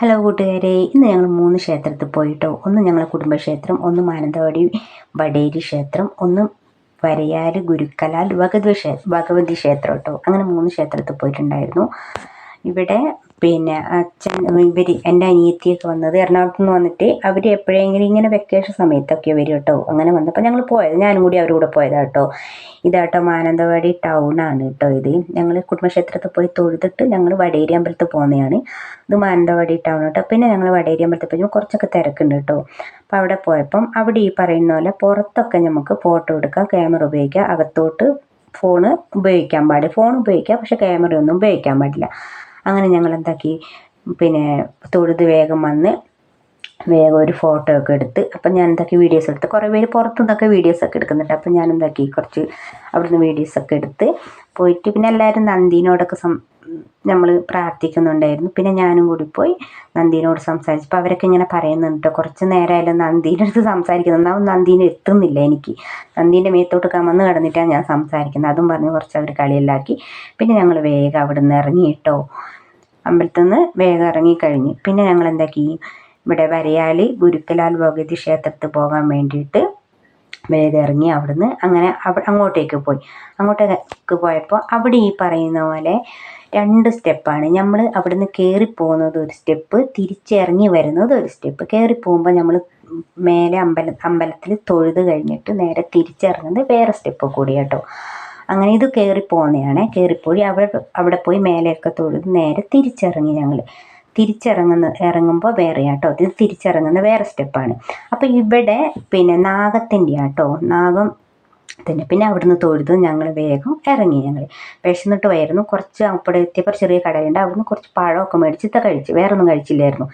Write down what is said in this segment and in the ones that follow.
Hello കൂട്ടുകാരെ. ഇന്ന് ഞങ്ങൾ മൂന്ന് ക്ഷേത്രത്തിൽ പോയിട്ടോ. ഒന്ന് ഞങ്ങളെ കുടുംബക്ഷേത്രം ഒന്ന് മാനന്തവാടി വടേരി ക്ഷേത്രം ഒന്ന് വരയാൽ ഗുരുക്കലാൽ ഭഗവതി ക്ഷേ ഭഗവതി ക്ഷേത്രം കേട്ടോ. അങ്ങനെ മൂന്ന് ക്ഷേത്രത്തിൽ പോയിട്ടുണ്ടായിരുന്നു. ഇവിടെ പിന്നെ അച്ഛൻ ഇവർ എന്റെ അനിയത്തിയൊക്കെ വന്നത് എറണാകുളത്ത് നിന്ന് വന്നിട്ട് അവർ എപ്പോഴെങ്കിലും ഇങ്ങനെ വെക്കേഷൻ സമയത്തൊക്കെ വരും കേട്ടോ. അങ്ങനെ വന്നപ്പോൾ ഞങ്ങൾ പോയത് ഞാനും കൂടി അവരുടെ കൂടെ പോയതാണ് കേട്ടോ. ഇതാട്ടോ മാനന്തവാടി ടൗൺ ആണ് കേട്ടോ ഇത്. ഞങ്ങൾ കുടുംബക്ഷേത്രത്തിൽ പോയി തൊഴുതിട്ട് ഞങ്ങൾ വടേരി അമ്പലത്തിൽ പോകുന്നതാണ് ഇത് മാനന്തവാടി ടൗൺ കേട്ടോ. പിന്നെ ഞങ്ങൾ വടേരി അമ്പലത്തിൽ പോയി കുറച്ചൊക്കെ തിരക്കുണ്ട് കേട്ടോ. അപ്പോൾ അവിടെ പോയപ്പം അവിടെ ഈ പറയുന്ന പോലെ പുറത്തൊക്കെ നമുക്ക് ഫോട്ടോ എടുക്കാം ക്യാമറ ഉപയോഗിക്കാം. അകത്തോട്ട് ഫോണ് ഉപയോഗിക്കാൻ പാടില്ല. ഫോൺ ഉപയോഗിക്കാം പക്ഷെ ക്യാമറയൊന്നും ഉപയോഗിക്കാൻ പാടില്ല. അങ്ങനെ ഞങ്ങൾ എന്താക്കി പിന്നെ തൊഴുത് വേഗം വന്ന് വേഗം ഒരു ഫോട്ടോ ഒക്കെ എടുത്ത് അപ്പം ഞാൻ എന്താക്കി വീഡിയോസ് എടുത്ത്. കുറേ പേര് പുറത്തു നിന്നൊക്കെ വീഡിയോസ് ഒക്കെ എടുക്കുന്നുണ്ട്. അപ്പം ഞാൻ എന്താക്കി കുറച്ച് അവിടുന്ന് വീഡിയോസ് ഒക്കെ എടുത്ത് പോയിട്ട് പിന്നെ എല്ലാവരും നന്ദിനോടൊക്കെ സം നമ്മൾ പ്രാർത്ഥിക്കുന്നുണ്ടായിരുന്നു. പിന്നെ ഞാനും കൂടി പോയി നന്ദീനോട് സംസാരിച്ചപ്പോൾ അവരൊക്കെ ഇങ്ങനെ പറയുന്നുണ്ട് കുറച്ച് നേരമായാലും നന്ദീന്റെ അടുത്ത് സംസാരിക്കുന്നത് ഒന്നാമത് നന്ദീനെ എത്തുന്നില്ല എനിക്ക്. നന്ദീന്റെ മേത്തോട്ട് കമന്ന് കിടന്നിട്ടാണ് ഞാൻ സംസാരിക്കുന്നത്. അതും പറഞ്ഞ് കുറച്ച് അവർ കളിയിലാക്കി പിന്നെ ഞങ്ങൾ വേഗം അവിടെ നിന്ന് ഇറങ്ങി കേട്ടോ അമ്പലത്തിൽ നിന്ന് വേഗം ഇറങ്ങിക്കഴിഞ്ഞ് പിന്നെ ഞങ്ങൾ എന്താക്കി ഇവിടെ വരയാൽ ഗുരുക്കലാൽ ഭഗവതി ക്ഷേത്രത്തിൽ പോകാൻ വേണ്ടിയിട്ട് വേഗം ഇറങ്ങി അവിടുന്ന് അങ്ങനെ അങ്ങോട്ടേക്ക് പോയി. അങ്ങോട്ടേക്ക് പോയപ്പോൾ അവിടെ ഈ പറയുന്ന പോലെ രണ്ട് സ്റ്റെപ്പാണ്. നമ്മൾ അവിടുന്ന് കയറി പോകുന്നത് ഒരു സ്റ്റെപ്പ് തിരിച്ചിറങ്ങി വരുന്നത് ഒരു സ്റ്റെപ്പ്. കയറി പോകുമ്പോൾ നമ്മൾ മേലെ അമ്പല അമ്പലത്തിൽ തൊഴുത് കഴിഞ്ഞിട്ട് നേരെ തിരിച്ചിറങ്ങുന്നത് വേറെ സ്റ്റെപ്പ് കൂടി കേട്ടോ. അങ്ങനെ ഇത് കയറി പോകുന്നതാണ് കയറിപ്പോയി അവിടെ അവിടെ പോയി മേലെയൊക്കെ തൊഴുത് നേരെ തിരിച്ചിറങ്ങി ഞങ്ങൾ തിരിച്ചിറങ്ങുന്ന ഇറങ്ങുമ്പോൾ വേറെ ആട്ടോ ഇത് തിരിച്ചിറങ്ങുന്ന വേറെ സ്റ്റെപ്പാണ്. അപ്പോൾ ഇവിടെ പിന്നെ നാഗത്തിന്റെ ആട്ടോ നാഗം തന്നെ. പിന്നെ അവിടുന്ന് തൊഴുത്. ഞങ്ങൾ വേഗം ഇറങ്ങി ഞങ്ങൾ വിശന്നിട്ട് പോയായിരുന്നു. കുറച്ച് അവിടെ എത്തിയപ്പോൾ ചെറിയ കടയുണ്ട്. അവിടുന്ന് കുറച്ച് പഴമൊക്കെ മേടിച്ചിട്ട് കഴിച്ച്. വേറെ ഒന്നും കഴിച്ചില്ലായിരുന്നു.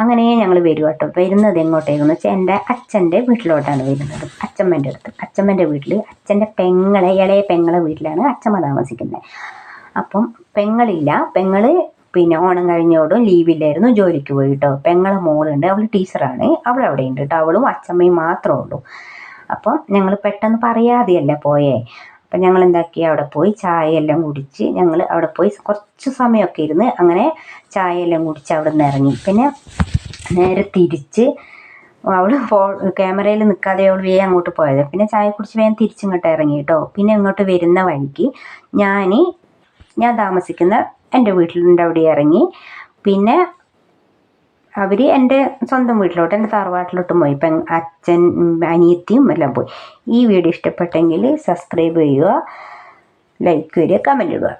അങ്ങനെ ഞങ്ങൾ വരും കേട്ടോ വരുന്നത് എങ്ങോട്ടേക്കെന്ന് വെച്ചാൽ എന്റെ അച്ഛന്റെ വീട്ടിലോട്ടാണ് വരുന്നത്. അച്ഛമ്മേന്റെ അടുത്ത്. അച്ഛമ്മേന്റെ വീട്ടിൽ അച്ഛന്റെ പെങ്ങളെ ഇളയ പെങ്ങളെ വീട്ടിലാണ് അച്ഛമ്മ താമസിക്കുന്നത്. അപ്പം പെങ്ങളില്ല. പെങ്ങൾ പിന്നെ ഓണം കഴിഞ്ഞോടും ലീവില്ലായിരുന്നു ജോലിക്ക് പോയി കേട്ടോ പെങ്ങളെ മോളുണ്ട് അവൾ ടീച്ചറാണ്. അവൾ അവിടെ ഉണ്ട് കേട്ടോ അവളും അച്ഛമ്മയും മാത്രമേ ഉള്ളൂ. അപ്പം ഞങ്ങൾ പെട്ടെന്ന് പറയാതെയല്ല പോയേ? അപ്പം ഞങ്ങൾ എന്താക്കി അവിടെ പോയി ചായ എല്ലാം കുടിച്ച് ഞങ്ങൾ അവിടെ പോയി കുറച്ച് സമയമൊക്കെ ഇരുന്ന് അങ്ങനെ ചായ എല്ലാം കുടിച്ച് അവിടെ നിന്ന് ഇറങ്ങി. പിന്നെ നേരെ തിരിച്ച് അവൾ ഫോ ക്യാമറയിൽ നിൽക്കാതെ അവൾ വേഗം അങ്ങോട്ട് പോയത്. പിന്നെ ചായ കുടിച്ച് വേഗം തിരിച്ചിങ്ങോട്ട് ഇറങ്ങി കേട്ടോ പിന്നെ ഇങ്ങോട്ട് വരുന്ന വഴിക്ക് ഞാൻ ഞാൻ താമസിക്കുന്ന എന്റെ വീട്ടിലുണ്ട് അവിടെ ഇറങ്ങി. പിന്നെ അവർ എന്റെ സ്വന്തം വീട്ടിലോട്ട് എന്റെ തറവാട്ടിലോട്ടും പോയി. ഇപ്പം അച്ഛൻ അനിയത്തിയും എല്ലാം പോയി. ഈ വീഡിയോ ഇഷ്ടപ്പെട്ടെങ്കിൽ സബ്സ്ക്രൈബ് ചെയ്യുക ലൈക്ക് വരിക കമന്റ് ഇടുക.